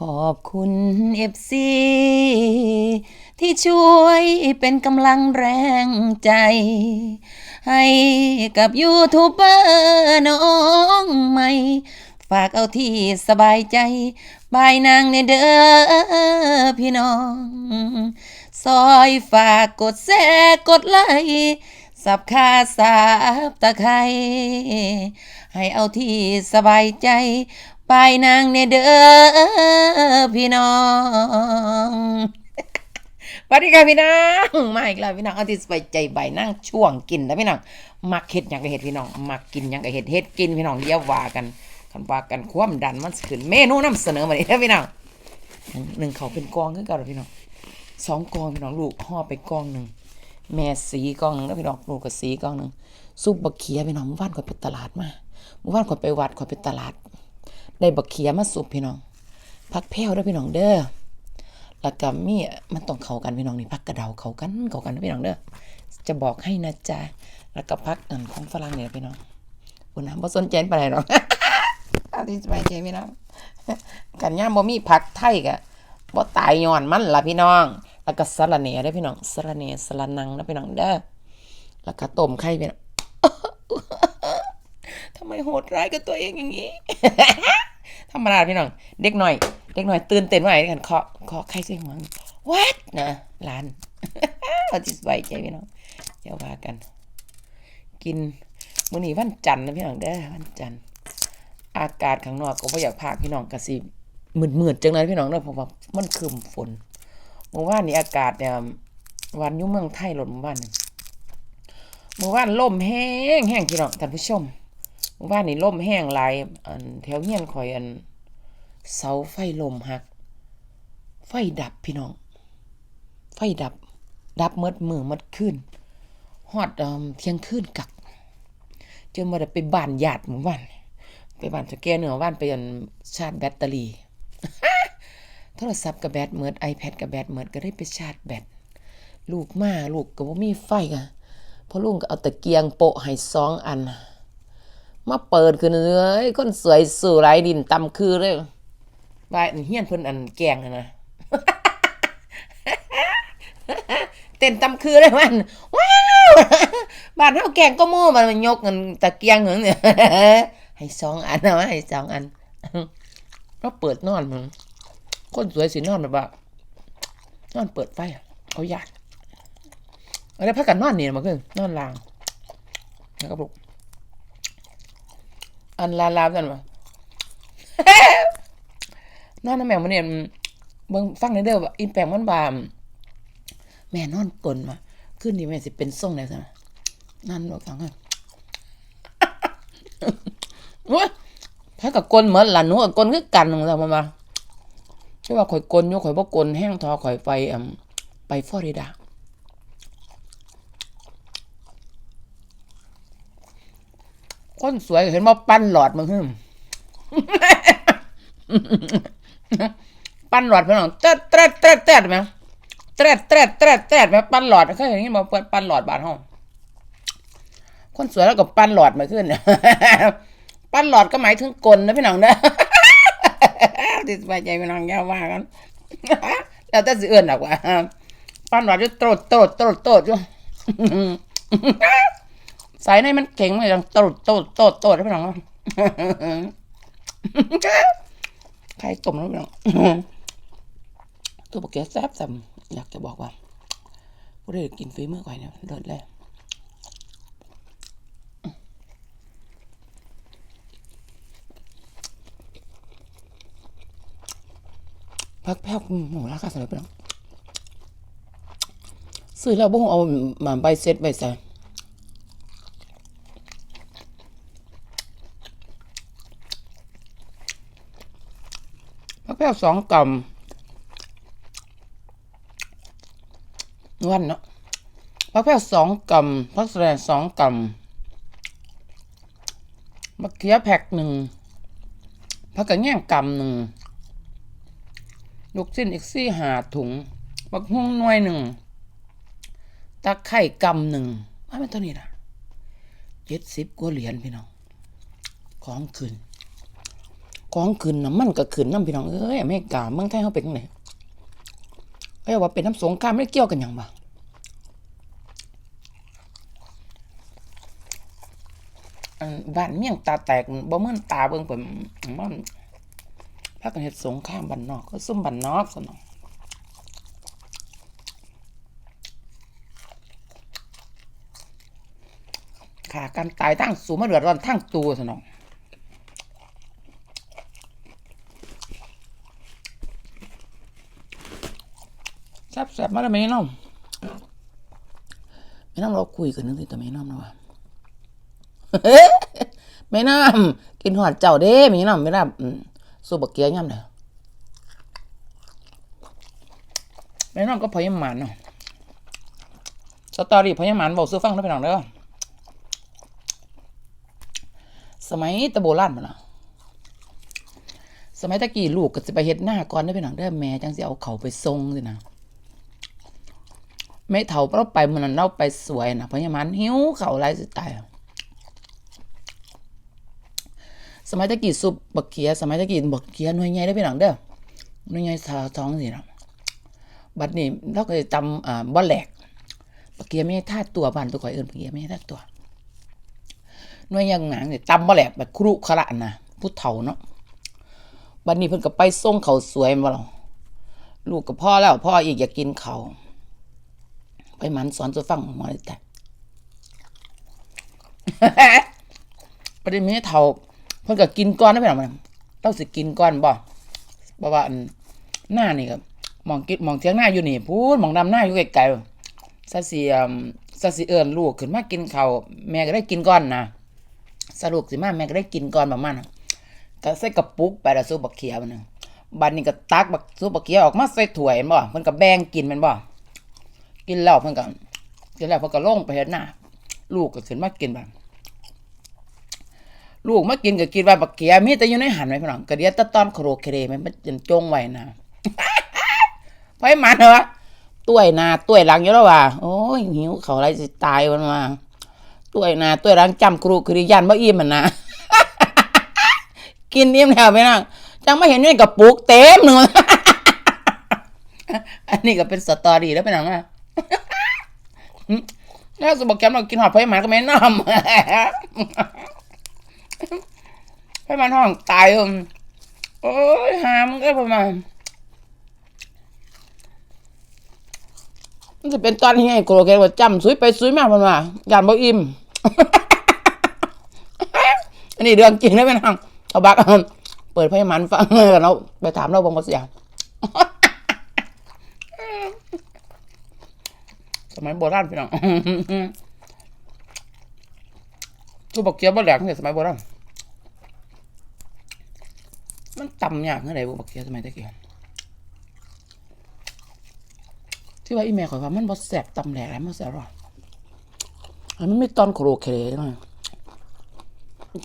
ขอบคุณเอฟซีที่ช่วยเป็นกำลังแรงใจ ให้กับยูทูบเบอร์น้องใหม่ ฝากเอาที่สบายใจ บายนางในเด้อพี่น้อง ซอยฝากกดแชร์กดไลค์สับคาสาบตะไคร้ให้เอาที่สบายใจ บายนางในเด้อพี่น้องสวัสดีค่ะพี่น้องมาอีกแล้วพี่น้องเอาที่สบายใจใบนั่งช่วงกินนะพี่น้องมักเห็ดหยังก็เห็ดพี่น้องมักกินหยังก็เห็ดเห็ดกินพี่น้องเดียวว่ากันคันว่ากันความดันมันสิขึ้นเมนูนำเสนอมาเลยนะพี่น้องหนึ่งเขาเป็นกองคือเก่าแล้วพี่น้องสองกองพี่น้องลูกห่อไปกองหนึ่งแม่สีกองหนึ่งแล้วพี่น้องลูกก็สีกองหนึ่งซุปบักเขียพี่น้องเมื่อวานข่อยไปตลาดมาเมื่อวานข่อยไปวัดข่อยไปตลาด ได้บักเขียมาซุปพี่น้องพักแพ้วเด้พี่น้องเด้อแล้วก็มีมันต้องเข้ากันพี่น้องนี่พักกระเดาเข้ากันเข้ากันนะพี่น้องเด้อจะบอกให้นะจ๊ะแล้วก็พักอันของฝรั่งเนี่ยพี่น้องคุณน้ำบ่สนใจปานใดหรอกเอาที่สบายใจพี่น้องกันย่ามบ่มีผักไทยก็บ่ตายย้อนมันล่ะพี่น้อง แล้วก็สะระแหน่เด้พี่น้องสะระแหน่สะระนังนะพี่น้องเด้อแล้วก็ต้มไข่พี่น้องำไมโหดร้ายกับตัวเองอย่างนี้ ธรรมดาพี่น้อง เด็กหน่อย เด็กหน่อยตื่นเต้นว่าไงกันเคาะเคาะใครใส่หัววัดนะหลานเอาที่สบายใจพี่น้องเดี๋ยวว่ากัน กินมื้อนี้วันจันทร์นะพี่น้องเด้อวันจันทร์อากาศข้างนอกก็บ่อยากพากพี่น้องกะสิมืดๆจังเลยพี่น้องเด้อเพราะว่ามันครึมฝนเมื่อวานนี้อากาศเนี่ยวันยุ่งเมืองไทยหล่นเมื่อวานเมื่อวานลมแห้งแห้งพี่น้องท่านผู้ชม วานนี้ลมแห้งหลายอันแถวเฮียนข่อยอัน เสาไฟลมหัก ไฟดับพี่น้อง ไฟดับ ดับมดมือมดขึ้นฮอดเที่ยงคืนกักจนมาได้ไปบ้านญาติหมู่บ้านไปบ้านสแกเหนือบ้านไปอันชาร์จแบตเตอรี่โทรศัพท์กับแบตเมิด iPad กับแบตเมิดก็ได้ไปชาร์จแบตลูกมาลูกก็บ่มีไฟกะพอลุงก็เอาตะเกียงโปะให้สองอัน มาเปิดขึ้นเลยคนสวยสู่ไรดินตำคือเลยว่าเฮียนเพิ่นอันแกงนะเต้นตำคือเลยมันว้าวบ้านเฮาแกงก็มู่มันมันยกเงินตะเกียงเหงเนี่ยให้สองอันเอาให้สองอันก็เปิดนอนมึงคนสวยสินอนแบบว่านอนเปิดไฟอะเขาอยากอะไรพักกันนอนเนี่ยมาขึ้นนอนลางแล้วก็ปลุก อันลาลากันวะนอนน้ำแมงมันเนี่ยเบิ่งฟังในเด้อว่าอีแปลงมันบามแม่นอนกลนมาขึ้นนี่แม่สิเป็นทรงไหนซะนั่นบอกฟังกันว้าถ้ากับกลนเหมือนหลานหนูกับกลนคือกันของเรามามาใช่ว่าข่อยกลนอยู่ข่อยบ่กลนแห้งทอข่อยไปอ่าไปฟลอริดา คนสวยเห็นว่าปั้นหลอดมึงฮึมปั้นหลอดพี่น้องเตะเตะเตะเตะไหมเตะเตะเตะเตะไหมปั้นหลอดเคยเห็นยังมาเปิดปั้นหลอดบานห้องคนสวยแล้วก็ปั้นหลอดมาขึ้นปั้นหลอดก็หมายถึงกลนะพี่น้องนะติดสบายใจพี่น้องอย่าว่ากันแล้วแต่สิเอื่นหรอกว่าปั้นหลอดจะโตดโตดโตดโตดอยู่ สายในมันเก่งมากจังตดตดตดตดนะพี่น้องใครต้มแล้วพี่น้องตัวปลาแกแซ่บซ้ำอยากจะบอกว่าผู้ใดกินฝีมือก่อยเนี่ยเลิศเลยพักแพ้วหมูราคาเท่าไหร่พี่น้องซื้อแล้วบ่คงเอามาใบเซ็ตใบใส่ แพ้วสองกำวันเนาะพักแพ้วสองกำพักแสดงสองกำมะเขือแพ็กหนึ่งพักกระแง่งกำหนึ่งลูกสิ้นอีกสี่หาถุงบักฮุ้งน่วยหนึ่งตะไคร่กำหนึ่งว่าเป็นตัวนี้นะเจ็ดสิบกว่าเหรียญพี่น้อง ของคืน ของขึ้นน้ำมันก็ขึ้นน้ำพี่น้องเอ้ยอเมริกาเมืองไทยเขาเป็นจังไงก็ว่าเป็นน้ำสงครามไม่ได้เกี่ยวกันหยังบ่บ้านเมี่ยงตาแตกบ่เมื่อนตาเบิ่งเพิ่นมันพากันเฮ็ดสงครามบ้านนอก ก็ซุ่มบ้านนอกซะเนาะขาการตายทั้งสูงมาเดือดร้อนทั้งตัวซะเนาะ แซ่บๆมาแล้วแม่น้องแม่น้องเราคุยกันนึงสิแต่แม่น้องนะว่าแม่น้ำกินหอดเจ้าเด้แม่น้ำแม่น้ำอืมสูบบักเกียย่ำเด้อแม่น้องก็พยามานเนาะสตอรี่พยายามานบอกซื้อฟังได้ไปหน่องเด้อสมัยตะโบราณมันล่ะสมัยตะกี้ลูกก็จะไปเฮ็ดหน้าก่อนได้ไปหนังเด้อแม่จังสิเอาเขาไปทรงสินะ ไม่เท่าเราไปมันนั้นเราไปสวยนะพญามันหิวเขาไรสิตายสมัยตะกี้ซุปบักเขียสมัยตะกี้บักเขียหน่วยใหญ่ได้ไปหนังเด้อหน่วยใหญ่สาท้องสินะบัดนี้เราก็จะตำอ่าบ่แหลกบักเขียไม่ให้ท่าตัวบ้านตัวก่อยเอิ้นบักเขียไม่ให้ท่าตัวหน่วยยังหนังเนี่ยตำบ่แหลกแบบครุขระนะผู้เฒ่าเนาะบัดนี้เพิ่นก็ไปส่งเขาสวยมาแล้วลูกกับพ่อแล้วพ่ออีกอยากกินเขา มันสอนจะฟังหมอเลยแต่ประเด็นนี้เท่าเพิ่นก็กินก้อนนะพี่น้องมันต้องสิกินก้อนบ่เพราะว่าหน้านี่ครับมองกินมองเทียงหน้าอยู่นี่พูดมองดำหน้าอยู่ไกลๆซะสิซะสิเอิ้นลูกขึ้นมากินข้าวแม่ก็ได้กินก้อนนะสรุปสิมาแม่ก็ได้กินก้อนประมาณนั้นก็ใส่กระปุกไปแล้วซุปบักเขียวมันนึงบัดนี้ก็ตักบักซุปบักเขียวออกมาใส่ถ้วยแม่นบ่เพิ่นก็แบ่งกินม่นบ่ กินแล้วเพิ่นก็กินแล้วเพิ่นก็ลงไปเฮ็ดหน้าลูกก็ขึ้นมากินแบบลูกมากินก็กินว่าบักเกียมีแต่อยู่ในหันไว้พี่น้องกระเดียตะตอนโครเคเรมันมันจนจงไว้นะไผมันเหรอต้วยหน้าต้วยหลังอยู่แล้วว่า โอ้ยหิวเขาอะไรสิตายวันมาต้วยหน้าต้วยหลังจำครูคริยันบ่อิ่มมันนะกินอิ่มแล้วพี่น้องจังไม่เห็นอยู่กระปุกเต็มหนึงอันนี้ก็เป็นสตอรี่แล้วเป็นหนังอะ น่าสบอกแกมเรากินหอดไผ่หมาก็ไม่น้ำไผ่มันห้องตายอืมโอ้ยหามงก็ประมาณมันจะเป็นตอนที่ไอ้โกรธแกว่าจำซุยไปซุยมาประมาณยานบ่อิ่มอันนี้เรื่องจริงนะเป็นห้องเอาบักเปิดไพ่มันฟังเลยเราไปถามเราบางภาษ สมัยโบราณพี่น้องทูบอกเกียวบ่แหลกตั้งแต่สมัยโบราณมันต่ำยากเมื่อไหร่บอกเกียวสมัยตะเกียบที่ว่าอีเมลข่อยว่ามันบ่แสบต่ำแหลกแล้วมันแสบหรออันมันไม่ตอนโครเคเลยนะ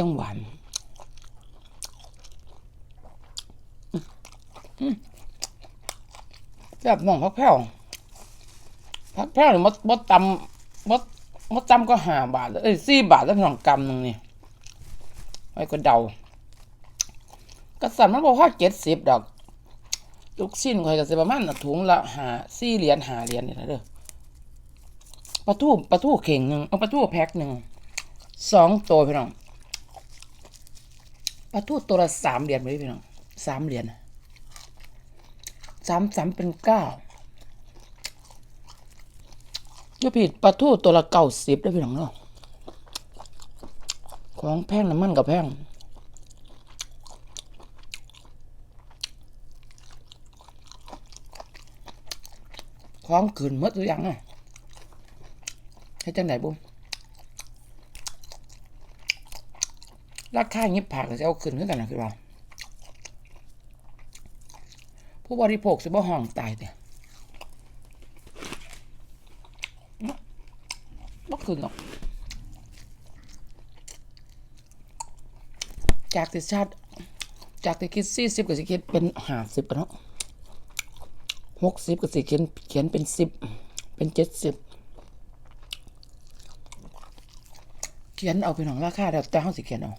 จังหวานแสบมองพักแผ่ว พักแพ้วนี่มดมดตำมดมดตำก็ห้าบาทเอ้ยสี่บาทแล้วพี่น้องกำหนึ่งนี่ไว้ก็เดากระสันมันบอกว่าเจ็ดสิบดอก ลูกชิ้นคอยก็สิประมาณน่ะถุงละหาสี่เหรียญหาเหรียญนี่แหละเด้อปลาทูปลาทูเข่งหนึ่งเอาปลาทูแพ็คหนึ่งสองตัวพี่น้องปลาทูตัวละสามเหรียญเลยพี่น้องสามเหรียญสามสามเป็นเก้า ยูผิดปลาทูตัวละเก้าสิบได้พี่น้องเนาะของแพงน้ำมันกับแพงของขืนมดตัวอย่างอะให้จังไหนบุ้มราคาเงียบผักจะเอาขึ้นขึ้นกันนะคือว่าผู้บริโภคสิบ่ห้องตายแต่บ่ คืนหรอกจากที่ชาติจากที่คิดสี่สิบก็สิเขียนเป็นห้าสิบเนาะหกสิบก็สิเขียนเขียนเป็นสิบเป็นเจ็ดสิบเขียนเอาเป็นของราคาแล้วแต่เขาสิเขียนเอา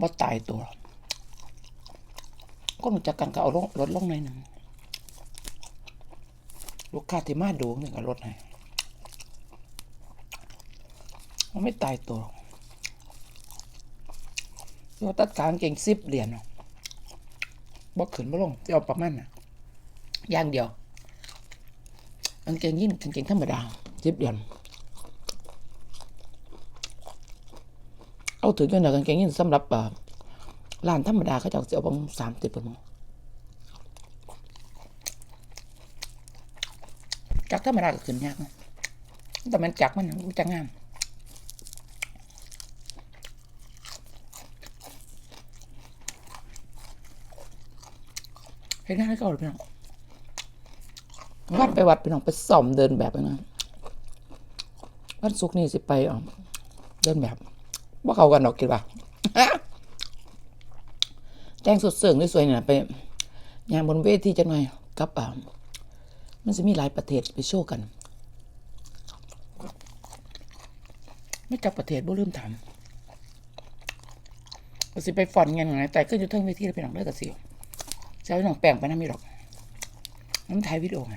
บ่ตายตัวหรอกคนรู้จักกันก็เอาลงลดลงหน่อยหนึ่งลูกค้าที่มาดูนี่ก็ลดให้ มันไม่ตายตัวโยตัดกลางเก่งสิบเหรียญเนาะบ่ขึ้นบ่ลงจะเอาประมาณน่ะอย่างเดียวกางเกงยีนกางเกงธรรมดาสิบเหรียญเอาถือกันนะกางเกงยีนสำหรับอ่าร้านธรรมดาเขาจะเอาประมาณสามสิบประมาณจักธรรมดาก็ขึ้นยากนะแต่มันจักมันมันจะงาม เห็นงานให้เขาหรือเปล่าวัดไปวัดไปน้องไปส่อมเดินแบบนะวันศุกร์นี่สิไปอะเดินแบบว่าเขากันดอกคิดว่าแต่งสดเสริงสวยๆเนี่ยไปงานบนเวทีจังหน่อยกับอ่ามันจะมีหลายประเทศไปโชว์กัน ไม่จับประเทศบ่ลืมถามสิไปฟอนเงานไงแต่ขึ้นอยู่เทิงเวทีแล้วไปหนังเลิกกับสิว เอาหนังแปลงไปนะมีหรอกน้ำถ่ายวิดีโอไง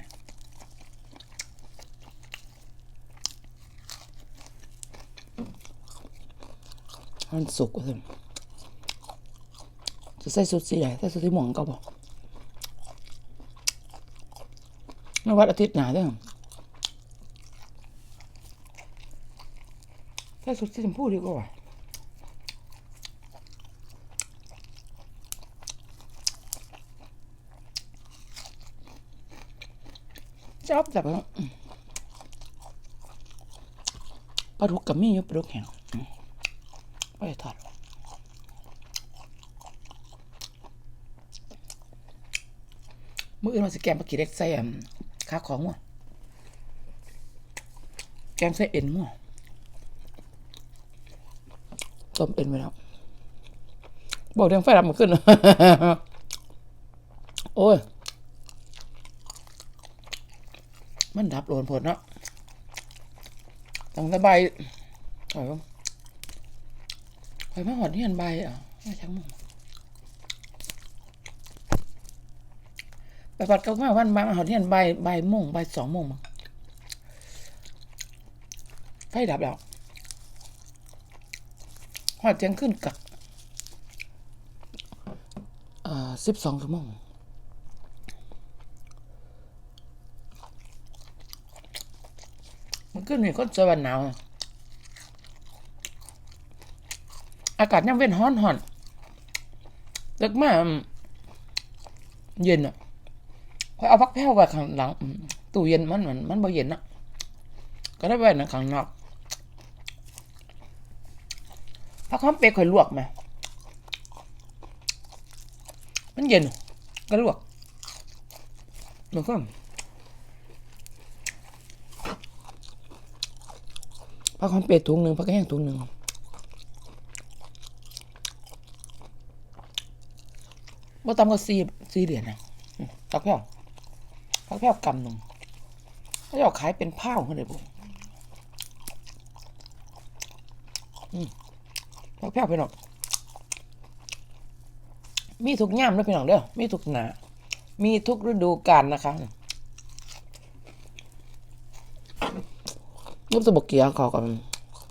มันสุกว่าสิจะใส่สุดสีใหญ่ใส่สุดสีม่วงก็บอกนวัดอาทิตย์หนาเด้อใส่สุดสีชมพูดีกว่า ชอบจับแล้วปลาดุกกับมีอยู่ปลาดุกแห้งอืมไปทอดมื้ออื่นเราสิแกงปลากีเล็กใส่อั่นขาของว่ะแกงใส่เอ็นมั่วต้มเอ็นไปแล้วบอกเรื่องไฟดับมันขึ้น โอ้ย มันดับโดนผลเนาะต้องสบายโอ้ยคอยมาหอดที่ยันใบอะไม่ช่างมึงไปปัดก้ามาวันมาหอดที่ยันใบใบโมงใบสองโมงมั้งไฟดับแล้วหอดเจียงขึ้นกับอ่าสิบสองชั่วโมง มันขึ้นนี่ก็จะวันหนาวอากาศยังเว้นฮ้อนห่อนเลิกมาเย็นอะพอเอาพักแพ้วไว้ข้างหลังตู้เย็นมันเหมันมันบ่เย็นอะ ก็ได้ไว้นะข้างนอกพักหอมเปรย์ข่อยลวกไหมมันเย็นก็ลวกมันก็ ผักหอมเป็ดถุงหนึ่งผักแห้งถุงหนึ่งว่าตำก็สี่สี่เหรียญนะผักแพ้วผักแพ้วกำหนึ่งเขาจะขายเป็นผ้าเขาเลยบุอืมผักแพ้วพี่น้องมีทุกย่ามด้วยพี่น้องเด้อมีทุกหนา มีทุกฤดูกาลนะคะ ยกสบกเกียร์ขอกับ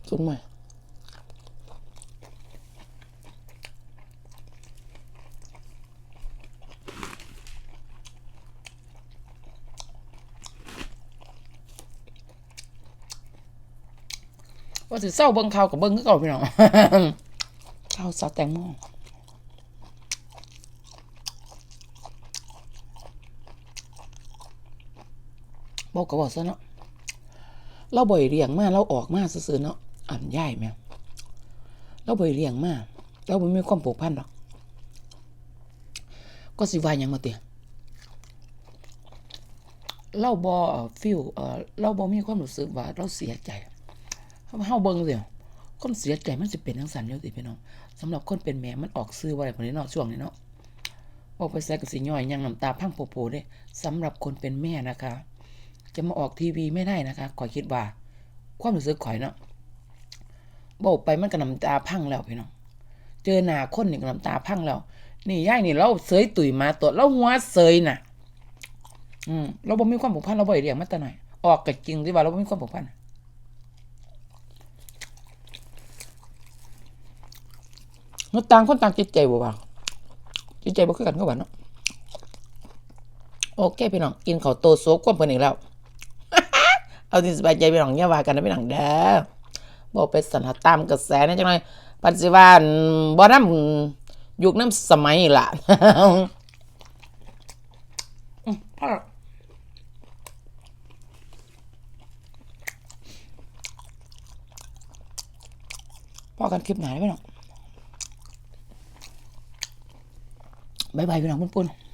สุดใหม่ว่าสิเศร้าเบิ่งข่าวกับเบิ่งคือเก่าพี่น้องข่าวสาวแตงโมบอกก็บอกซะเนาะ เราบ่อยเลี้ยงมาเราออกมาซื่อๆเนาะอ่านย่ายแม่เราบ่อยเลี้ยงมาเราบ่มีความผูกพันหรอก ก็สิว่าหยังมาเตียเราบ่ฟิลเอ่อเราบ่มีความรู้สึกว่าเราเสียใจเฮาเบิ่งเดียวคนเสียใจมันสิเป็นจังซั่นอยู่ติพี่น้องสำหรับคนเป็นแม่มันออกซื้อบ่าได้ปานนี้เนาะช่วงนี้เนาะบอกไปใส่ก็สิย่อยยังน้ำตาพังโผล่ๆเด้สำหรับคนเป็นแม่นะคะ จะมาออกทีวีไม่ได้นะคะข่อยคิดว่า ความรู้สึกข่อยเนาะบอกไปมันก็น้ำตาพังแล้วพี่น้อง เจอหน้าคนนี่ก็น้ำตาพังแล้ว นี่ย่ายนี่เราเสยตุยมาตัวเราหัวเสยน่ะ อืมเราบ่มีความผูกพันเราบ่ได้เลี้ยงมาแต่หน้อยออกก็จริงที่ว่าเราบ่มีความผูกพันเราต่างคนต่างจิตใจบ่ว่าจิตใจบ่คือกันก็ว่าเนาะโอเคพี่น้องกินข้าวโตโซกความเพิ่นอีกแล้ว เอาที่สบายใจพี่น้องอย่าว่ากันนะพี่น้องเด้อบ่ไปสนับตามกระแสนะจังหน่อยปัจจุบันบ่นำยุคน้ำสมัยละพ่อพ่อกันคลิปไหนพี่น้องบายบายพี่น้องปุ้นๆ